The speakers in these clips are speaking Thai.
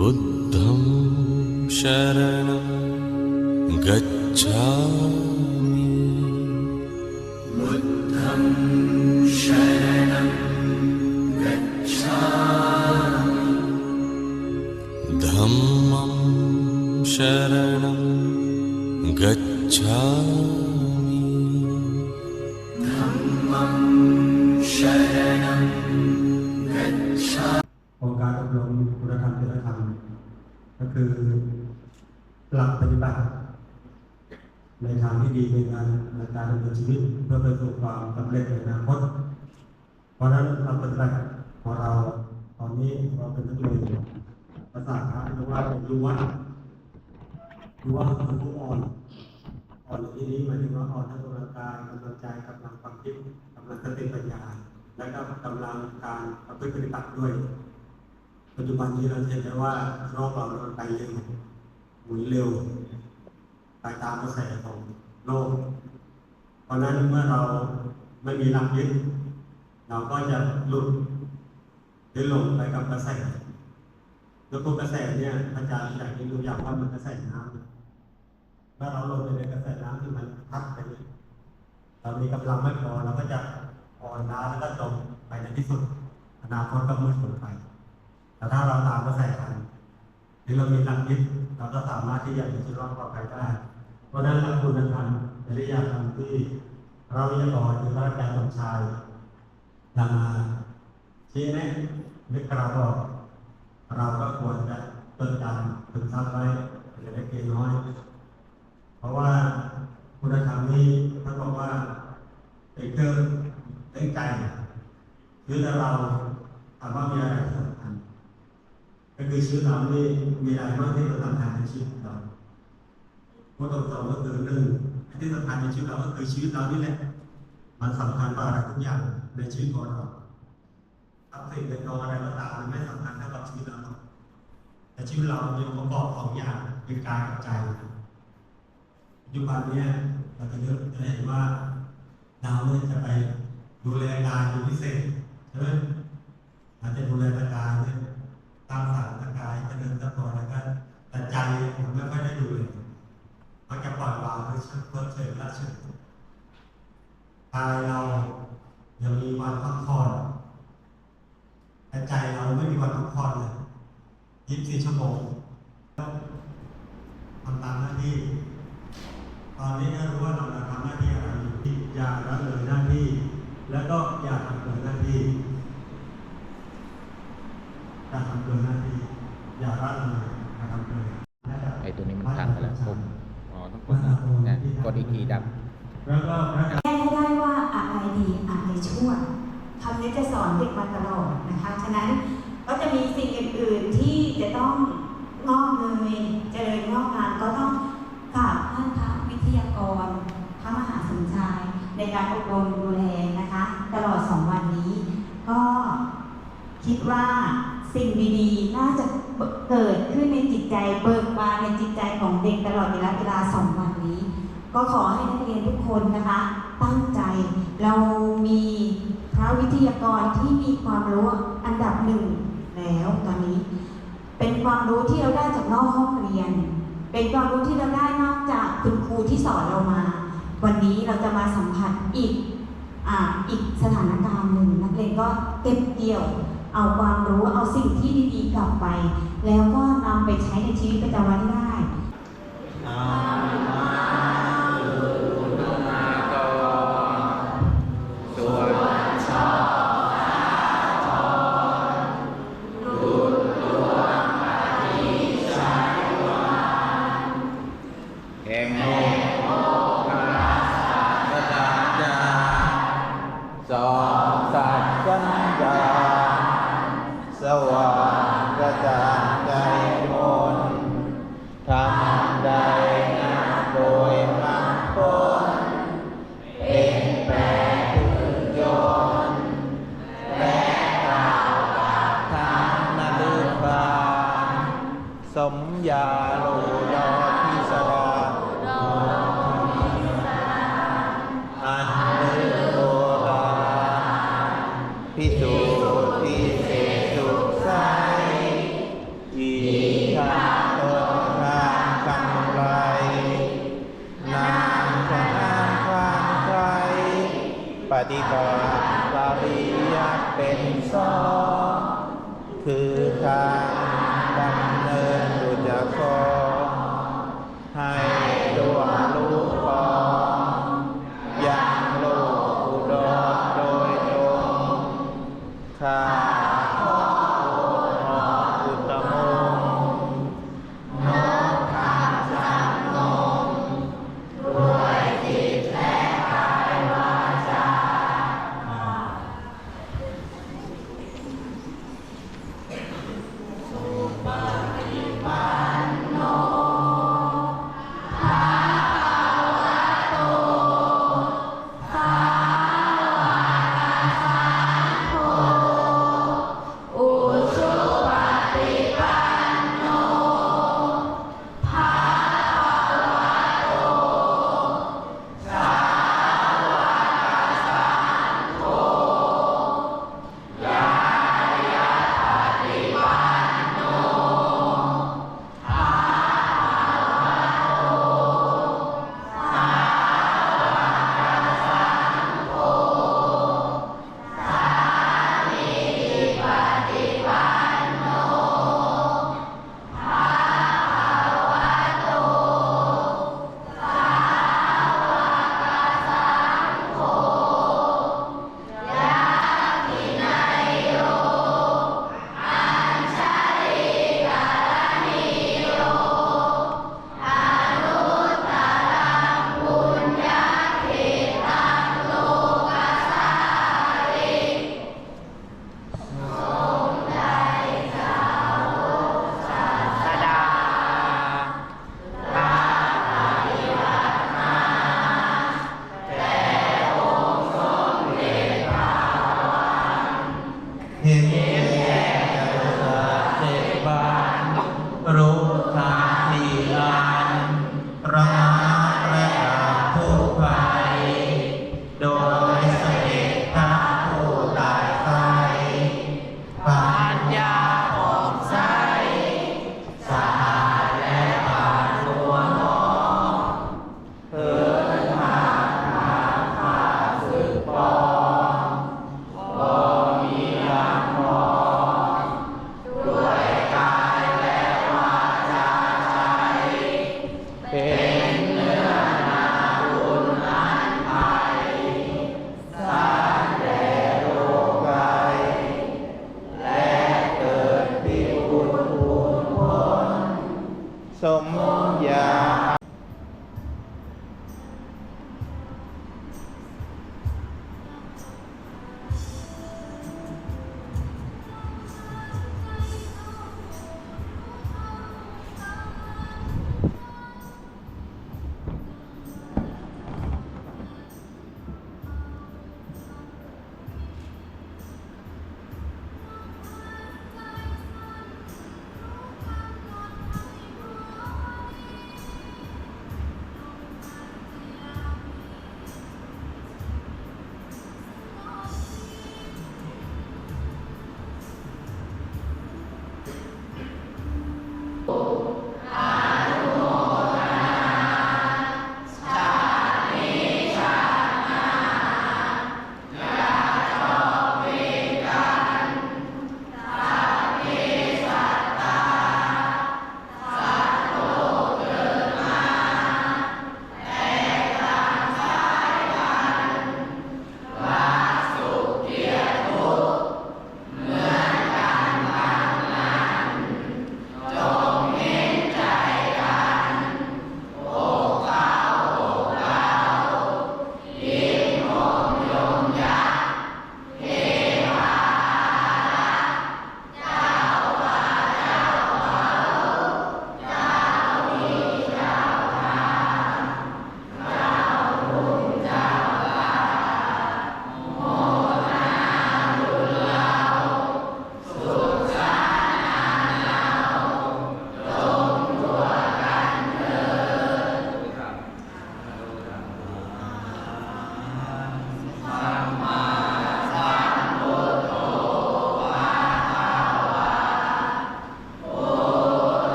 बुद्धं शरणं गच्छामि। धम्मं शरणं गच्छामि างที่ดีในการในการดำเนินชีวิตเพื่อไปสู่ความสำเร็จในอนาคต เพราะฉะนั้นหลักปฏิบัติของเราตอนนี้เราเป็นนักเรียนภาษาพระเรียกว่าเป็นยุวะยุวะคือผู้อ่อนอ่อนในที่นี้หมายถึงว่าอ่อนทั้งกำลังกายกำลังใจกำลังความคิดกำลังสติปัญญา และก็กำลังการประพฤติปฏิบัติด้วย ปัจจุบันนี้เราเห็นได้ว่าโลกเรามันไปเร็วหมุนเร็ว ไปตามกระแสของโลก เพราะนั้นเมื่อเราไม่มีหลักยึดเราก็จะหลุดหรือหลงไปกับกระแสแล้วพวกกระแสเนี่ยอาจารย์อยากให้รู้อย่างว่ามันกระแสน้ำเมื่อเราลงไปในกระแสน้ำที่มันพัดไปเนี่ยเรามีกำลังไม่พอเราก็จะอ่อนล้าแล้วก็จมไปในที่สุด อนาคตก็มืดมนไปแต่ถ้าเราตามกระแสทันหรือเรามีหลักยึด เราก็สามารถที่จะมีชีวิตรอดปลอดภัยได้ เพราะฉะนั้นหลักคุณธรรมจริยธรรมที่เราวิทยากรหรือพระอาจารย์สมชายนำมาชี้แนะนึกกระบอกเราก็ควรจะจดจำถึงทำไว้อย่าได้เกินน้อย เพราะว่าคุณธรรมนี้ท่านบอกว่าเป็นเครื่องเล่นใจคือถ้าเราถามว่ามีอะไรสำคัญ ก็คือชีวิตเรานี่มีอะไรบ้างที่เราทำงานในชีวิตเราพูดตรงๆก็คือหนึ่งที่สำคัญในชีวิตเราก็คือชีวิตเรานี่แหละ มันสำคัญกว่าอะไรทุกอย่างในชีวิตของเราทรัพย์สินเงินทองอะไรก็ตามมันไม่สำคัญเท่ากับชีวิตเราแต่ชีวิตเรามีองค์ประกอบของอย่างคือกายกับใจปัจจุบันเนี้เราจะเลือกจะเห็นว่าเราเนี่ยจะไปดูแลกายเป็นพิเศษใช่ไหมอาจจะดูแลร่างกายเนี่ย ตามสารร่างกายจะเดินตะกอนแล้วก็แต่ใจมันไม่ค่อยได้ดูเลยมันจะปล่อยวางเพื่อเพื่อเฉยละเฉยกายเรายังมีวันพักผ่อนแต่ใจเราไม่มีวันพักผ่อนเลย24ชั่วโมงทำตามหน้าที่ ตอนนี้ก็รู้ว่าเราทำหน้าที่อะไรอยู่อย่าละเลยหน้าที่ แล้วก็อย่าทำเกินหน้าที่ อย่าทำเกินหน้าที่อย่าละเลยอย่าทำเกินไอ้ตัวนี้มันพังไปแล้วผมอ๋อต้องกดนะนะกดอีกทีดับแล้วก็พระแก้ให้ได้ว่าอะไรดีอะไรชั่วคำนี้จะสอนเด็กมาตลอดนะคะ ฉะนั้นก็จะมีสิ่งอื่น ๆ ที่จะต้องงอกเงยเจริญงอกงามก็ต้องกราบท่านพระวิทยากรพระมหาสมชาย ในการอบรมดูแลนะคะ ตลอดสองวันนี้ ก็คิดว่าสิ่งดีๆ น่าจะเกิดขึ้นในจิตใจเบิกบานในจิตใจของเด็กตลอดเวลาเวลาสองวันนี้ ก็ ขอให้นักเรียนทุกคนนะคะ ตั้งใจเรามีพระวิทยากรที่มีความรู้อันดับหนึ่งแล้วตอนนี้ เป็นความรู้ที่เราได้จากนอกห้องเรียน เป็นความรู้ที่เราได้นอกจากคุณครูที่สอนเรามา วันนี้เราจะมาสัมผัสอีกออีกสถานการณ์หนึ่งนักเรียนก็เก็บเกี่ยวเอาความรู้เอาสิ่งที่ดีๆกลับไป แล้วก็นำไปใช้ในชีวิตประจำวันได้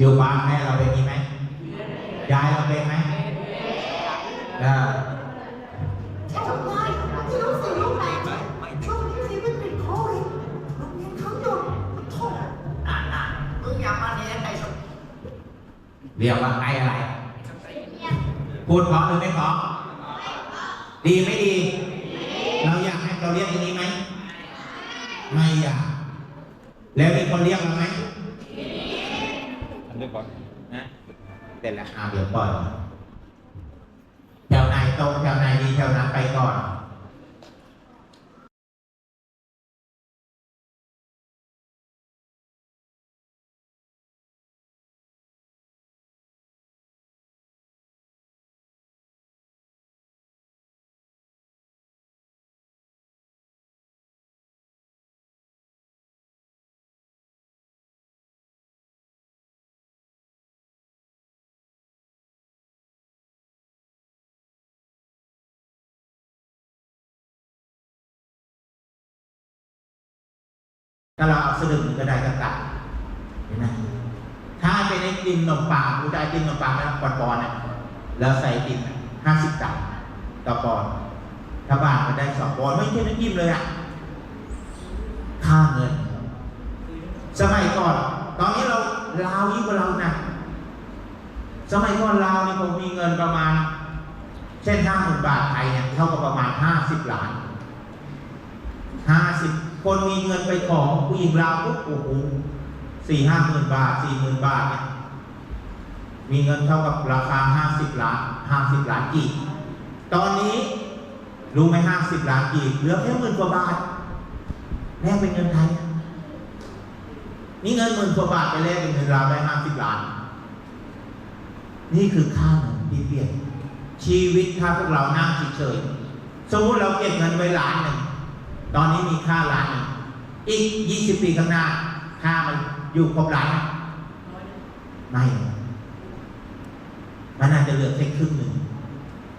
อยู่บ้านแม่เราเป็นนี้ไหมยายเราเป็นไหม ล้วอ่าเดี๋ยวปล่อยแถวไหนตรงแถวไหนดีแถวนั้นไปก่อน ถ้าเราเอาสลึงหนึ่งก็ได้ก็กลับเห็นไหมถ้าเป็นไอติมขนมปังรู้จักไอติมขนมปังไหมปอนปอนๆน่ะแล้วใส่ไอติมห้าสิบตังค์ต่อปอนถ้าบ้านก็ได้สองปอนไม่ใช่น้ำจิ้มเลยอะค่าเงิน สมัยก่อน ตอนนี้เราลาวยิ่งกว่าเรานะสมัยก่อนลาวนี่ผมมีเงินประมาณ เช่นห้าหมื่นบาทไทยเนี่ยเท่ากับประมาณห้าสิบล้านห้าสิบ คนมีเงินไปของผู้หญิงลาวปุ๊บโอ้โหสี่ห้าหมื่นบาทสี่หมื่นบาทเนี่ยมีเงินเท่ากับราคาห้าสิบล้านห้าสิบล้านกีบตอนนี้รู้ไหมห้าสิบล้านกีบเหลือแค่หมื่นกว่าบาทแลกเป็นเงินไทยนี่เงินหมื่นกว่าบาทไปแลกเป็นเงินลาวได้ห้าสิบล้าน นี่คือค่าเงินที่เปลี่ยนชีวิตถ้าพวกเรานั่งเฉยๆสมมติเราเก็บเงินไว้ล้านหนึ่ง ตอนนี้มีค่าล้านหนึ่งอีกยี่สิบปีข้างหน้า ค่ามันอยู่ครบล้านไม่มันน่าจจะเหลือแค่ครึ่งหนึ่ง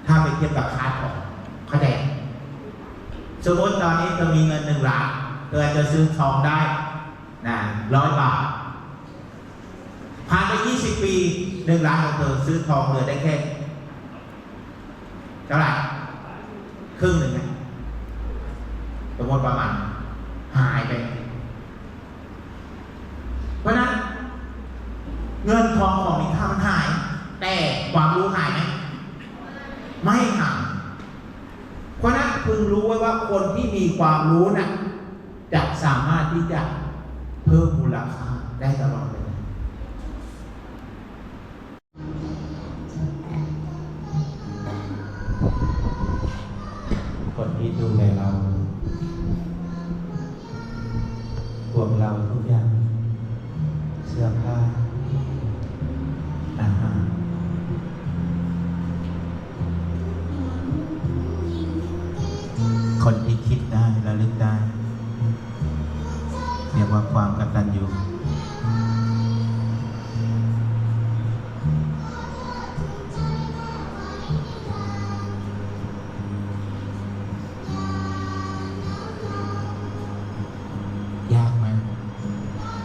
ถ้าไปเทียบกับค่าทองเข้าใจสมมติตอนนี้เธอมีเงินหนึ่งล้านเธอจะซื้อทองได้นะร้อยบาทผ่านไปยี่สิบปีหนึ่งล้านของเธอซื้อทองเหลือได้แค่เท่าไหร่ครึ่งหนึ่งไห มมติประมาณหายไป เพราะนั้น เงินทองของมีค่ามันหาย แต่ความรู้หายไหมไม่หายเพราะนั้นพึงรู้ไว้ว่าคนที่มีความรู้น่ะจะสามารถที่จะเพิ่มมูลค่าได้ตลอดเวลา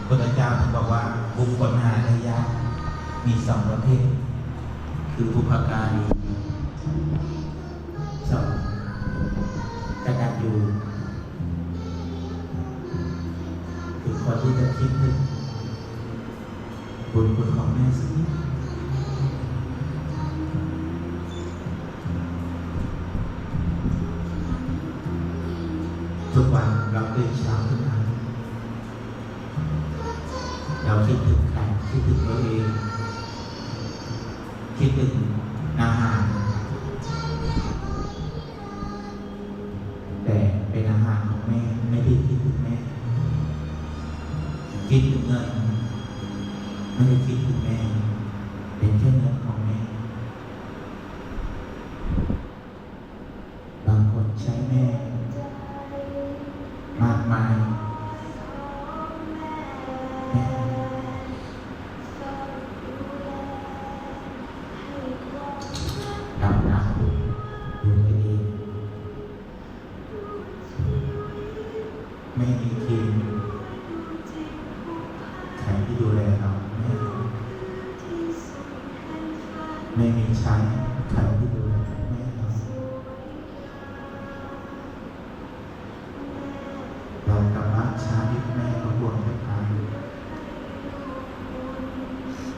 พุทธเจ้าท่านบอกว่าบุคคลหาระยะมีสองประเภท คือบุพการีสองกตัญญูคือคนที่จะคิดถึงบุญคุณของแม่สักนิด คิดถึงเงินไม่ได้คิดถึงแม่เป็นแค่เงินของ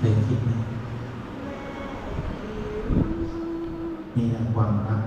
เคยคิดไหมมีทั้งความรัก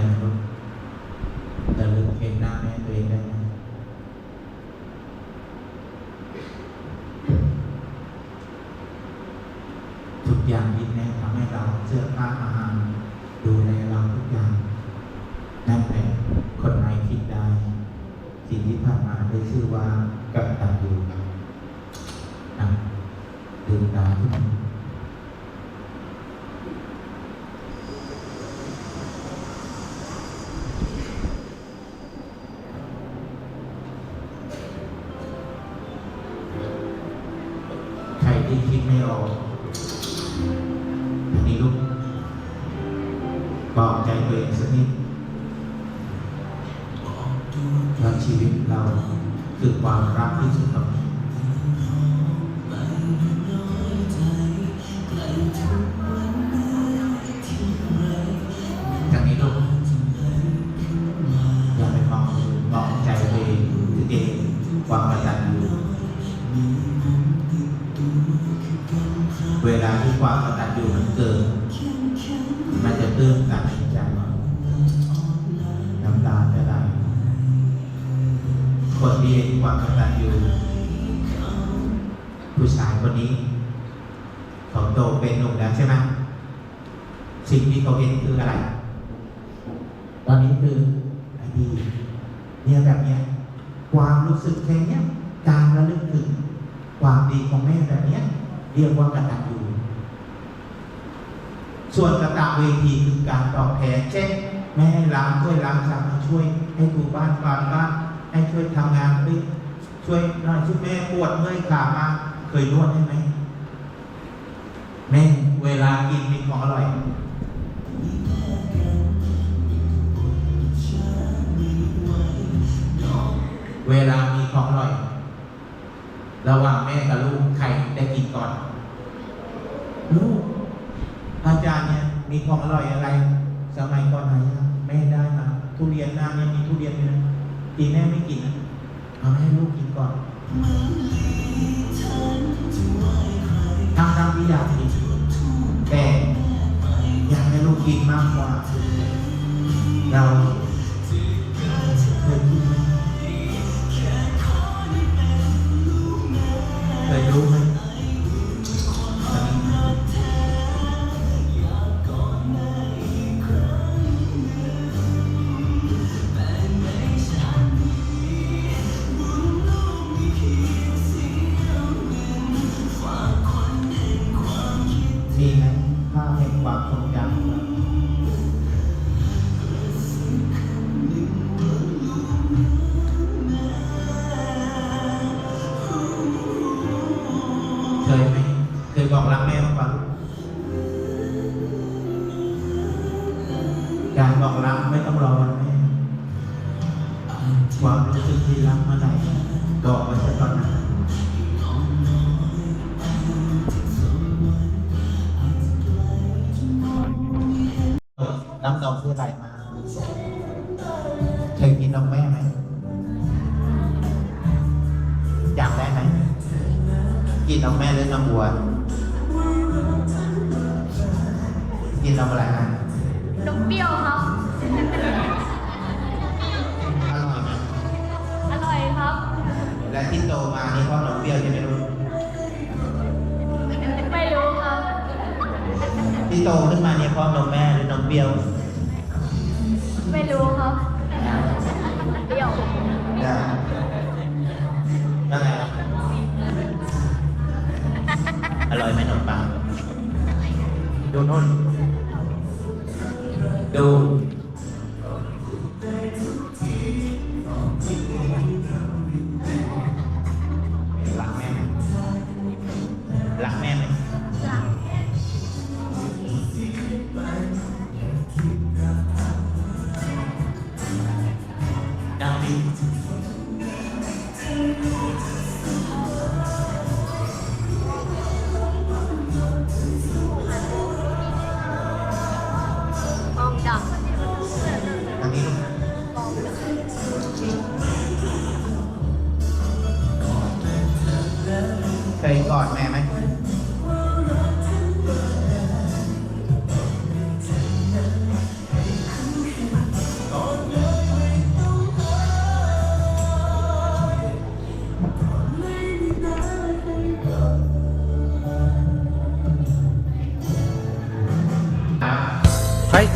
คิ ที่คิดไม่ออกอันนี้ลูกบอกใจตัวเองสักนิดว่าชีวิตเราคือความรักที่สุด ที่ความกตัญญูมันเกิด มันจะตื้นตันใจน้ำตาจะไหลคนที่เห็นความกตัญญูผู้ชายคนนี้เขาโตเป็นหนุ่มแล้วใช่ไหมสิ่งที่เขาเห็นคืออะไร ตอนนี้คืออดีตเนี่ยแบบเนี้ย ความรู้สึกแค่เนี้ย การระลึกถึงความดีของแม่แบบเนี้ย เรียกว่ากตัญญู ส่วนกระตเวทีคือการตอบแทนเช่นแม่ให้ล้างช่วยล้างชามให้ช่วย ให้ถูบ้านกวาดบ้านให้ช่วยทำงานไปช่วยหน่อยช่วยแม่ปวดเมื่อยขามาเคยนวดให้ไหมแม่เวลากินมีของอร่อยเวลามีของอร่อย ระหว่างแม่กับลูกใครได้กินก่อน ลูกอาจารย์เนี่ย มีของอร่อยอะไร สมัยก่อนไหนแม่ได้มาทุเรียนนางเนี่ยมีทุเรียนอยู่นะตีแม่ไม่กิน เคยกินนมแม่ไหมกินนมแม่หรือนมวัว กินนมอะไรนะนมเปรี้ยวครับ อร่อยไหมอร่อยครับ และที่โตมานี่เพราะนมเปรี้ยวใช่ไหมลูกไม่รู้ครับ ที่โตขึ้นมาเนี่ยเพราะนมแม่หรือนมเปรี้ยว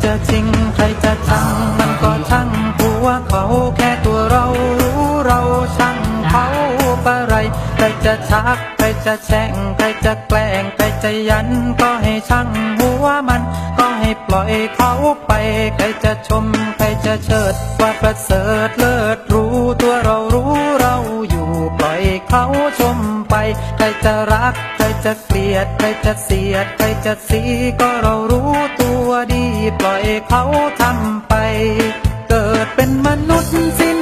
จะจริงใครจะชังมันก็ช่างหัวเขาแค่ตัวเรารู้เราช่างเขาปะไรใครจะชักใครจะแช่งใครจะแกล้งใครจะยันก็ให้ช่างหัวมัน ก็ให้ปล่อยเขาไป ใครจะชมใครจะเชิดว่าประเสริฐเลิศรู้ตัวเรารู้เราอยู่ปล่อยเขาชมไป ใครจะรัก จะเกลียดใครจะเสียดใครจะสีก็เรารู้ตัวดี ปล่อยเขาทำไป เกิดเป็นมนุษย์สิ